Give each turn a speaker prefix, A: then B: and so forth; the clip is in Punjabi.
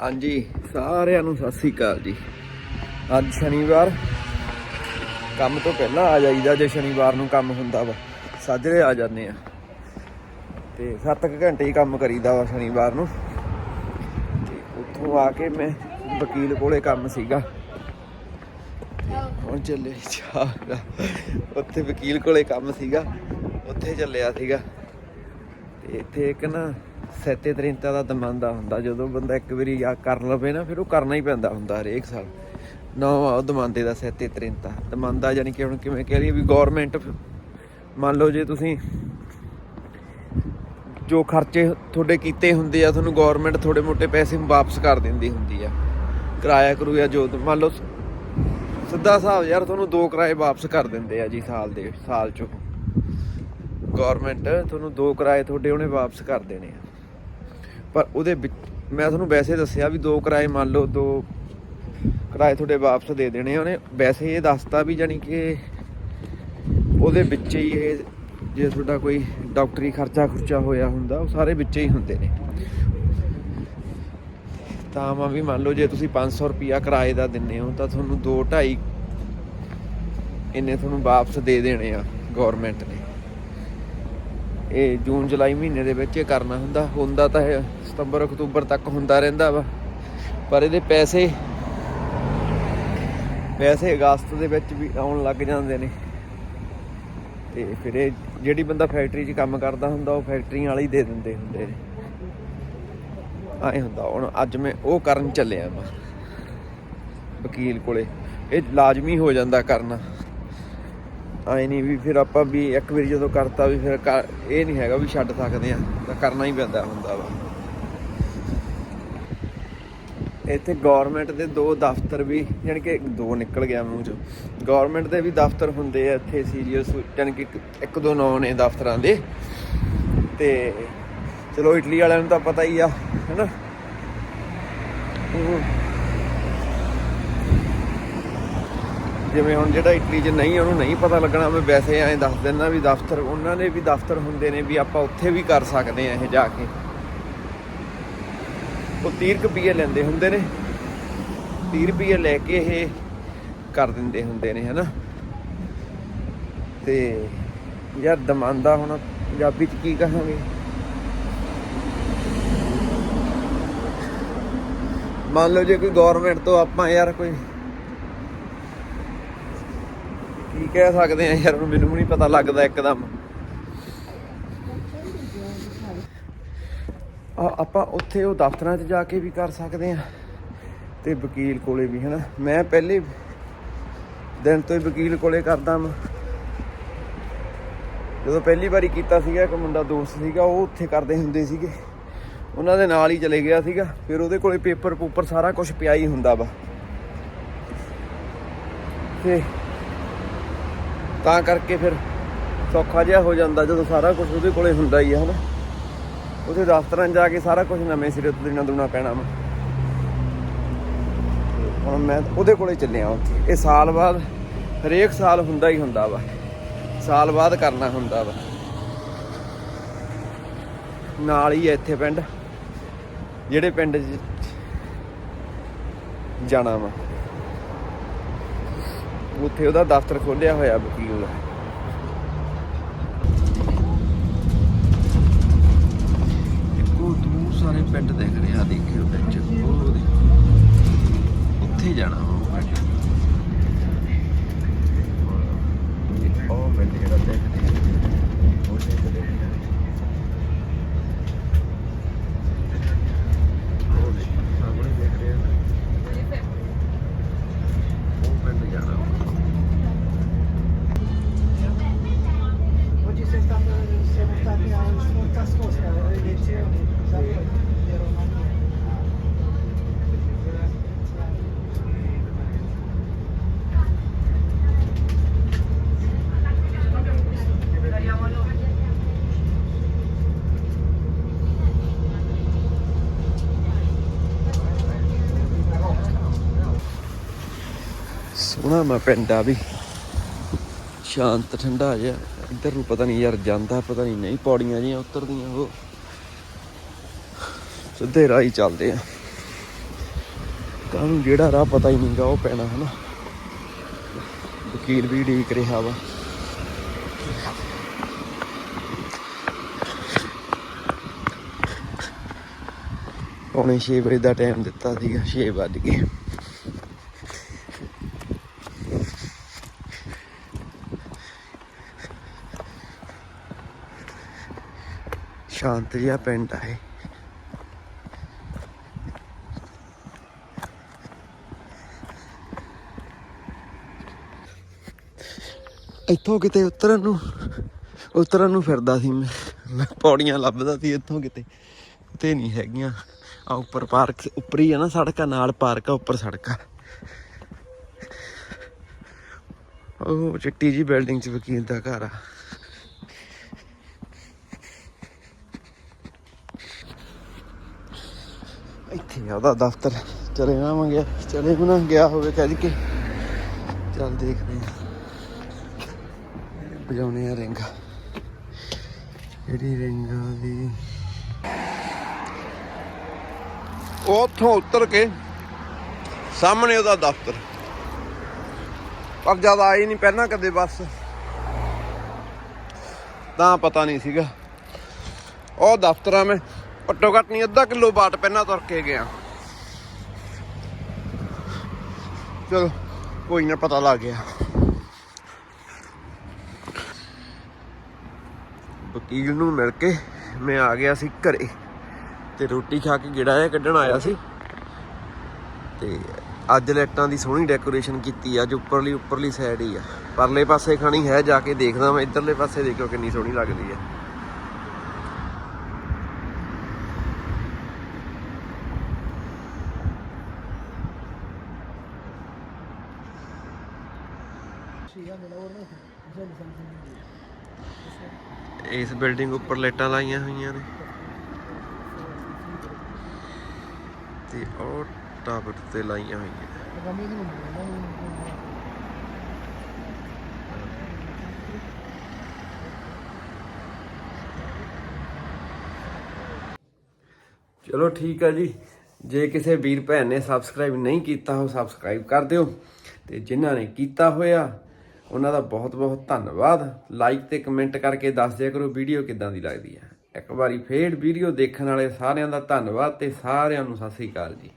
A: ਹਾਂਜੀ, ਸਾਰਿਆਂ ਨੂੰ ਸਤਿ ਸ੍ਰੀ ਅਕਾਲ ਜੀ। ਅੱਜ ਸ਼ਨੀਵਾਰ, ਕੰਮ ਤੋਂ ਪਹਿਲਾਂ ਆ ਜਾਈਦਾ ਜੇ ਸ਼ਨੀਵਾਰ ਨੂੰ ਕੰਮ ਹੁੰਦਾ ਵਾ। ਸਾਜਰੇ ਆ ਜਾਂਦੇ ਆ। ਤੇ 7 ਘੰਟੇ ਹੀ ਕੰਮ ਕਰੀਦਾ ਵਾ ਸ਼ਨੀਵਾਰ ਨੂੰ। ਤੇ ਉੱਥੋਂ ਆ ਕੇ ਮੈਂ ਵਕੀਲ ਕੋਲੇ ਕੰਮ ਸੀਗਾ। ਹੁਣ ਚੱਲੇ ਚਾਹ ਉੱਥੇ ਵਕੀਲ ਕੋਲੇ ਕੰਮ ਸੀਗਾ। ਉੱਥੇ ਚੱਲਿਆ ਸੀਗਾ। ਤੇ ਇੱਥੇ ਇੱਕ ਨਾ ਸੈਤੇ ਤਰਿੰਤਾ ਦਾ ਦਮਾਂਦਾ ਹੁੰਦਾ, ਜਦੋਂ ਬੰਦਾ ਇੱਕ ਵਾਰੀ ਆ ਕਰ ਲਵੇ ਨਾ, ਫਿਰ ਉਹ ਕਰਨਾ ਹੀ ਪੈਂਦਾ ਹੁੰਦਾ ਹਰੇਕ ਸਾਲ। ਨਾ ਉਹ ਦਮਾਂਦੇ ਦਾ ਸੈਤੇ ਤਰਿੰਤਾ। ਦਮਾਂਦਾ ਯਾਨੀ ਕਿ ਹੁਣ ਕਿਵੇਂ ਕਹਿ ਲਈਏ ਵੀ ਗਵਰਨਮੈਂਟ ਮੰਨ ਲਓ ਜੇ ਤੁਸੀਂ ਜੋ ਖਰਚੇ ਤੁਹਾਡੇ ਕੀਤੇ ਹੁੰਦੇ ਆ, ਤੁਹਾਨੂੰ ਗਵਰਨਮੈਂਟ ਥੋੜੇ ਮੋਟੇ ਪੈਸੇ ਵਾਪਸ ਕਰ ਦਿੰਦੀ ਹੁੰਦੀ ਆ। ਕਿਰਾਇਆ ਕਰੂਆ ਜੋ ਮੰਨ ਲਓ ਸਿੱਧਾ ਹਿਸਾਬ ਯਾਰ ਤੁਹਾਨੂੰ ਦੋ ਕਿਰਾਏ ਵਾਪਸ ਕਰ ਦਿੰਦੇ ਆ ਜੀ ਸਾਲ ਦੇ, ਸਾਲ ਚੋਂ। ਗਵਰਨਮੈਂਟ ਤੁਹਾਨੂੰ ਦੋ ਕਿਰਾਏ ਤੁਹਾਡੇ ਉਹਨੇ ਵਾਪਸ ਕਰ ਦੇਣੇ ਆ। ਪਰ ਉਹਦੇ ਵਿੱਚ ਮੈਂ ਤੁਹਾਨੂੰ ਵੈਸੇ ਦੱਸਿਆ ਵੀ ਦੋ ਕਿਰਾਏ ਮੰਨ ਲਓ, ਦੋ ਕਿਰਾਏ ਤੁਹਾਡੇ ਵਾਪਸ ਦੇ ਦੇਣੇ ਆ ਉਹਨੇ। ਵੈਸੇ ਇਹ ਦੱਸਤਾ ਵੀ ਜਾਨੀ ਕਿ ਉਹਦੇ ਵਿੱਚ ਹੀ ਇਹ ਜੇ ਤੁਹਾਡਾ ਕੋਈ ਡਾਕਟਰੀ ਖਰਚਾ ਖੁਰਚਾ ਹੋਇਆ ਹੁੰਦਾ, ਉਹ ਸਾਰੇ ਵਿੱਚ ਹੀ ਹੁੰਦੇ ਨੇ। ਤਾਂ ਮੈਂ ਵੀ ਮੰਨ ਲਓ, ਜੇ ਤੁਸੀਂ 500 ਰੁਪਿਆ ਕਿਰਾਏ ਦਾ ਦਿੰਨੇ ਹੋ, ਤਾਂ ਤੁਹਾਨੂੰ 2 2.5 ਇੰਨੇ ਤੁਹਾਨੂੰ ਵਾਪਸ ਦੇ ਦੇਣੇ ਆ ਗਵਰਨਮੈਂਟ ਨੇ। ਇਹ ਜੂਨ, ਜੁਲਾਈ ਮਹੀਨੇ ਦੇ ਵਿੱਚ ਇਹ ਕਰਨਾ ਹੁੰਦਾ। ਹੁੰਦਾ ਤਾਂ ਇਹ ਸਤੰਬਰ, ਅਕਤੂਬਰ ਤੱਕ ਹੁੰਦਾ ਰਹਿੰਦਾ ਵਾ। ਪਰ ਇਹਦੇ ਪੈਸੇ ਪੈਸੇ ਅਗਸਤ ਦੇ ਵਿੱਚ ਵੀ ਆਉਣ ਲੱਗ ਜਾਂਦੇ ਨੇ। ਤੇ ਫਿਰ ਇਹ ਜਿਹੜੀ ਬੰਦਾ ਫੈਕਟਰੀ 'ਚ ਕੰਮ ਕਰਦਾ ਹੁੰਦਾ, ਉਹ ਫੈਕਟਰੀਆਂ ਵਾਲੇ ਹੀ ਦੇ ਦਿੰਦੇ ਹੁੰਦੇ ਨੇ। ਆਏ ਹੁੰਦਾ, ਹੁਣ ਅੱਜ ਮੈਂ ਉਹ ਕਰਨ ਚੱਲਿਆ ਮੈਂ ਵਕੀਲ ਕੋਲੇ। ਇਹ ਲਾਜ਼ਮੀ ਹੋ ਜਾਂਦਾ ਕਰਨਾ। ਆਏ ਨਹੀਂ ਵੀ ਫਿਰ ਆਪਾਂ ਵੀ ਇੱਕ ਵਾਰੀ ਜਦੋਂ ਕਰਤਾ ਵੀ ਫਿਰ ਇਹ ਨਹੀਂ ਹੈਗਾ ਵੀ ਛੱਡ ਸਕਦੇ ਆ, ਤਾਂ ਕਰਨਾ ਹੀ ਪੈਂਦਾ ਹੁੰਦਾ ਵਾ। ਇੱਥੇ ਗਵਰਨਮੈਂਟ ਦੇ ਦੋ ਦਫ਼ਤਰ ਵੀ ਯਾਨੀ ਕਿ ਦੋ ਨਿਕਲ ਗਿਆ ਮੂੰਹ ਚੋਂ। ਗਵਰਨਮੈਂਟ ਦੇ ਵੀ ਦਫ਼ਤਰ ਹੁੰਦੇ ਆ ਇੱਥੇ ਸੀਰੀਅਸ ਯਾਨੀ ਕਿ ਇੱਕ- ਇੱਕ ਦੋ ਨੌ ਨੇ ਦਫ਼ਤਰਾਂ ਦੇ। ਤੇ ਚਲੋ ਇਟਲੀ ਵਾਲਿਆਂ ਨੂੰ ਤਾਂ ਪਤਾ ਹੀ ਆ, ਹੈਨਾ? ਜਿਵੇਂ ਹੁਣ ਜਿਹੜਾ ਇਟਲੀ 'ਚ ਨਹੀਂ, ਉਹਨੂੰ ਨਹੀਂ ਪਤਾ ਲੱਗਣਾ ਮੈਂ ਵੈਸੇ ਐਂ ਦੱਸ ਦਿੰਦਾ ਵੀ ਦਫ਼ਤਰ, ਉਹਨਾਂ ਨੇ ਵੀ ਦਫ਼ਤਰ ਹੁੰਦੇ ਨੇ ਵੀ ਆਪਾਂ ਉੱਥੇ ਵੀ ਕਰ ਸਕਦੇ ਆ ਇਹ ਜਾ ਕੇ। ਉਹ 30 ਰੁਪਏ ਲੈਂਦੇ ਹੁੰਦੇ ਨੇ। 30 ਰੁਪਏ ਲੈ ਕੇ ਇਹ ਕਰ ਦਿੰਦੇ ਹੁੰਦੇ ਨੇ, ਹਨਾ? ਤੇ ਯਾਰ ਦਮਾਂਦਾ ਹੁਣ ਪੰਜਾਬੀ ਚ ਕੀ ਕਹਾਂਗੇ? ਮੰਨ ਲਓ ਜੇ ਕੋਈ ਗਵਰਨਮੈਂਟ ਤੋਂ ਆਪਾਂ ਯਾਰ ਕੋਈ ਕੀ ਕਹਿ ਸਕਦੇ ਆ ਯਾਰ, ਹੁਣ ਮੈਨੂੰ ਵੀ ਨਹੀਂ ਪਤਾ ਲੱਗਦਾ ਇੱਕਦਮ। ਆ, ਆਪਾਂ ਉੱਥੇ ਉਹ ਦਫ਼ਤਰਾਂ 'ਚ ਜਾ ਕੇ ਵੀ ਕਰ ਸਕਦੇ ਆ ਤੇ ਵਕੀਲ ਕੋਲੇ ਵੀ, ਹਨਾ? ਮੈਂ ਪਹਿਲੇ ਦਿਨ ਤੋਂ ਹੀ ਵਕੀਲ ਕੋਲੇ ਕਰਦਾ ਮੈਂ ਜਦੋਂ ਪਹਿਲੀ ਵਾਰੀ ਕੀਤਾ ਸੀਗਾ, ਇੱਕ ਮੁੰਡਾ ਦੋਸਤ ਸੀਗਾ, ਉਹ ਉੱਥੇ ਕਰਦੇ ਹੁੰਦੇ ਸੀਗੇ। ਉਹਨਾਂ ਦੇ ਨਾਲ ਹੀ ਚਲੇ ਗਿਆ ਸੀਗਾ, ਫਿਰ ਉਹਦੇ ਕੋਲੇ ਪੇਪਰ ਪੂਪਰ ਸਾਰਾ ਕੁਝ ਪਿਆ ਹੀ ਹੁੰਦਾ ਵਾ। ਤੇ ਤਾਂ ਕਰਕੇ ਫਿਰ ਸੌਖਾ ਜਿਹਾ ਹੋ ਜਾਂਦਾ ਜਦੋਂ ਸਾਰਾ ਕੁਝ ਉਹਦੇ ਕੋਲੇ ਹੁੰਦਾ ਹੀ ਆ, ਹਨਾ? ਉਹਦੇ ਦਫ਼ਤਰਾਂ ਜਾ ਕੇ ਸਾਰਾ ਕੁਝ ਨਵੇਂ ਸਿਰੇ ਤੋਂ ਦੇਣਾ ਦੁਨਾ ਪੈਣਾ ਵਾ। ਹੁਣ ਮੈਂ ਉਹਦੇ ਕੋਲੇ ਚੱਲਿਆ ਉੱਥੇ ਇਹ ਸਾਲ ਬਾਅਦ, ਹਰੇਕ ਸਾਲ ਹੁੰਦਾ ਹੀ ਹੁੰਦਾ ਵਾ। ਸਾਲ ਬਾਅਦ ਕਰਨਾ ਹੁੰਦਾ ਵਾ। ਨਾਲ ਹੀ ਹੈ ਇੱਥੇ ਪਿੰਡ, ਜਿਹੜੇ ਪਿੰਡ ਜਾਣਾ ਵਾ। ਉੱਥੇ ਉਹਦਾ ਦਫ਼ਤਰ ਖੋਲਿਆ ਹੋਇਆ ਵਕੀਲ ਦਾ ਇੱਕੋ ਦੂਰ ਸਾਰੇ ਪਿੰਡ ਦਿਖ ਰਹੇ ਆ ਦੇਖਿਓ ਵਿੱਚ ਉਹ ਦੇਖੋ ਉੱਥੇ ਜਾਣਾ ਵਾ ਉਹ ਪਿੰਡ ਇਹ ਉਹ ਪਿੰਡ ਜਿਹੜਾ ਦੇਖਦੇ ਆ ਉੱਥੇ ਚਲੇ ਜਾਣਾ ਉਹ ਦੇਖੋ, ਸਾਹਮਣੇ ਦੇਖ ਰਹੇ ਆ ਉਹ ਪਿੰਡ ਜਾਣਾ ਵਾ
B: Oggi sei stato, siamo stati a Smontascosta alle elezioni sai, di Romania.
A: ਸੋਹਣਾ ਮੈਂ ਪਿੰਡ ਆ ਵੀ। ਸ਼ਾਂਤ ਠੰਡਾ ਜਿਹਾ। ਇੱਧਰ ਨੂੰ ਪਤਾ ਨਹੀਂ ਯਾਰ ਜਾਂਦਾ, ਪਤਾ ਨਹੀਂ ਨਹੀਂ ਪੌੜੀਆਂ ਜੀਆਂ ਉਤਰਦੀਆਂ ਉਹ। ਸਿੱਧੇ ਰਾਹ ਹੀ ਚੱਲਦੇ ਆ। ਕਾਹਨੂੰ ਜਿਹੜਾ ਰਾਹ ਪਤਾ ਹੀ ਨਹੀਂਗਾ, ਉਹ ਪੈਣਾ ਹਨਾ। ਵਕੀਲ ਵੀ ਡੀਕ ਰਿਹਾ ਵਾ। ਪੌਣੇ 6 ਵਜੇ ਦਾ ਟਾਈਮ ਦਿੱਤਾ ਸੀਗਾ 6 ਵੱਜ ਸ਼ਾਂਤ ਜਿਹਾ ਪਿੰਡ ਆ ਇਹ। ਇੱਥੋਂ ਕਿਤੇ ਉਤਰਨ ਨੂੰ ਉਤਰਨ ਨੂੰ ਫਿਰਦਾ ਸੀ ਮੈਂ। ਪੌੜੀਆਂ ਲੱਭਦਾ ਸੀ ਇੱਥੋਂ ਕਿਤੇ ਤੇ ਨਹੀਂ ਹੈਗੀਆਂ। ਆ ਉੱਪਰ ਪਾਰਕ ਉੱਪਰ ਹੀ ਆ ਨਾ ਸੜਕਾਂ ਨਾਲ ਪਾਰਕ ਆ, ਉੱਪਰ ਸੜਕਾਂ ਉਹ ਚਿੱਟੀ ਜੀ ਬਿਲਡਿੰਗ ਚ ਵਕੀਲ ਦਾ ਘਰ ਆ। ਇੱਥੇ ਉਹਦਾ ਦਫ਼ਤਰ ਚਲੇ ਜਾਵਾਂਗੇ, ਚਲੇ ਵੀ ਗਿਆ ਹੋਵੇ ਕਹਿ ਕੇ ਚੱਲ ਦੇਖਦੇ ਆ। ਵਜਾਉਣੇ ਆ ਰਿੰਗ। ਜਿਹੜੀ ਰਿੰਗਾਂ ਦੀ ਉੱਥੋਂ ਉਤਰ ਕੇ ਸਾਹਮਣੇ ਉਹਦਾ ਦਫ਼ਤਰ। ਪਰ ਜਦ ਆਈ ਨਹੀਂ ਪਹਿਲਾਂ ਕਦੇ ਬੱਸ। ਤਾਂ ਪਤਾ ਨਹੀਂ ਸੀਗਾ। ਉਹ ਦਫ਼ਤਰ ਆ ਮੈਂ ਘੱਟੋ ਘੱਟ ਨਹੀਂ, ਅੱਧਾ ਕਿਲੋ ਬਾਟ ਪਹਿਲਾਂ ਤੁਰ ਕੇ ਗਿਆ। ਚਲੋ, ਕੋਈ ਨਾ ਪਤਾ ਲੱਗ ਗਿਆ। ਵਕੀਲ ਨੂੰ ਮਿਲ ਕੇ ਮੈਂ ਆ ਗਿਆ ਸੀ ਘਰੇ ਤੇ ਰੋਟੀ ਖਾ ਕੇ ਗਿੜਾ ਜਿਹਾ ਕੱਢਣ ਆਇਆ ਸੀ। ਤੇ ਅੱਜ ਲਾਈਟਾਂ ਦੀ ਸੋਹਣੀ ਡੈਕੋਰੇਸ਼ਨ ਕੀਤੀ ਆ, ਅੱਜ ਉੱਪਰਲੀ ਉੱਪਰਲੀ ਸਾਈਡ ਹੀ ਆ। ਪਰਲੇ ਪਾਸੇ ਖਾਣੀ ਹੈ, ਜਾ ਕੇ ਦੇਖਦਾ ਮੈਂ ਇਧਰਲੇ ਪਾਸੇ ਦੇਖੋ ਕਿੰਨੀ ਸੋਹਣੀ ਲੱਗਦੀ ਹੈ ਇਸ ਬਿਲਡਿੰਗ ਉੱਪਰ ਲਾਈਟਾਂ ਲਾਈਆਂ ਹੋਈਆਂ ਨੇ। ਤੇ ਉਹ ਟਾਵਰ ਤੇ ਲਾਈਆਂ ਹੋਈਆਂ। ਚਲੋ ਠੀਕ ਆ ਜੀ। ਜੇ ਕਿਸੇ ਵੀਰ ਭੈਣ ਨੇ ਸਬਸਕ੍ਰਾਈਬ ਨਹੀਂ ਕੀਤਾ ਹੋ ਸਬਸਕ੍ਰਾਈਬ ਕਰ ਦਿਓ। ਤੇ ਜਿਨ੍ਹਾਂ ਨੇ ਕੀਤਾ ਹੋਇਆ ਉਹਨਾਂ ਦਾ ਬਹੁਤ ਬਹੁਤ ਧੰਨਵਾਦ। ਲਾਈਕ ਤੇ ਕਮੈਂਟ ਕਰਕੇ ਦੱਸ ਦਿਆ ਕਰੋ ਵੀਡੀਓ ਕਿੱਦਾਂ ਦੀ ਲੱਗਦੀ ਹੈ। ਇੱਕ ਵਾਰੀ ਫੇਰ ਵੀਡੀਓ ਦੇਖਣ ਵਾਲੇ ਸਾਰਿਆਂ ਦਾ ਧੰਨਵਾਦ ਤੇ ਸਾਰਿਆਂ ਨੂੰ ਸਤਿ ਸ੍ਰੀ ਅਕਾਲ ਜੀ।